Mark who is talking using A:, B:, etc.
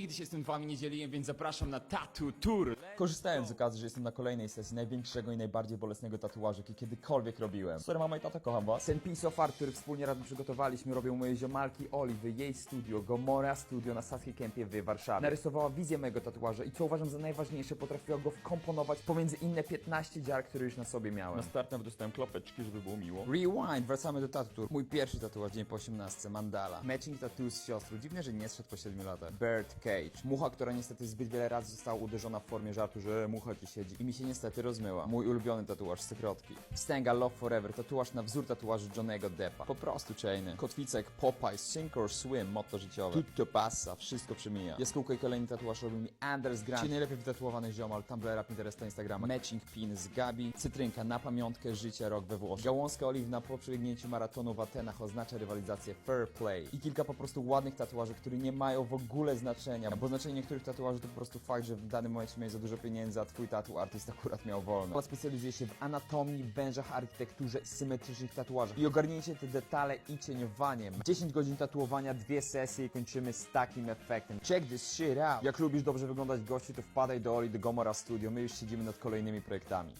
A: nigdy się z tym wami nie dzieliłem, więc zapraszam na Tattoo Tour.
B: Korzystając z okazji, że jestem na kolejnej sesji największego i najbardziej bolesnego tatuażu, jaki kiedykolwiek robiłem. Sorry mama i tata, kocham was. Ten piece of art, który wspólnie razem przygotowaliśmy, robią moje ziomalki Oliwy, jej studio, Gomora Studio na Saskiej Kępie w Warszawie. Narysowała wizję mojego tatuaża i co uważam za najważniejsze, potrafiła go wkomponować pomiędzy inne 15 dziar, które już na sobie miałem. Na start nawet dostałem klopeczki, żeby było miło. Rewind, wracamy do tattoo. Mój pierwszy tatuaż, dzień po 18, mandala. Matching tattoo z siostrą. Dziwnie, że nie zszedł po 7 latach. Bird Cage. Mucha, która niestety zbyt wiele razy została uderzona w formie żartu, że mucha ci siedzi. I mi się niestety rozmyła. Mój ulubiony tatuaż z cykrotki. Wstęga Love Forever. Tatuaż na wzór tatuażu Johnego Deppa. Po prostu chainy. Kotwicek Popeye, Sink or Swim, motto życiowe. Tutto passa, wszystko przemija. Jaskółko i kolejny tatuaż robi mi Anders Grant. Czyli najlepiej wytatuowany ziomal, Tumblera, Pinteresta, Instagrama. Matching pin z Gabi. Cytrynka na pamiątkę życia rok we Włoszech. Gałązka oliwna po przebiegnięciu maratonu w Atenach oznacza rywalizację fair play. I kilka po prostu ładnych tatuaży, które nie mają w ogóle znaczenia. Bo znaczenie niektórych tatuaży to po prostu fakt, że w danym momencie miałeś za dużo pieniędzy, a twój tatu artyst akurat miał wolno. Skład specjalizuje się w anatomii, wężach, architekturze symetrycznych tatuażach. I ogarnięcie te detale i cieniowaniem. 10 godzin tatuowania, dwie sesje i kończymy z takim efektem. Check this shit out! Jak lubisz dobrze wyglądać gości, to wpadaj do Oli, do Gomora Studio. My już siedzimy nad kolejnymi projektami.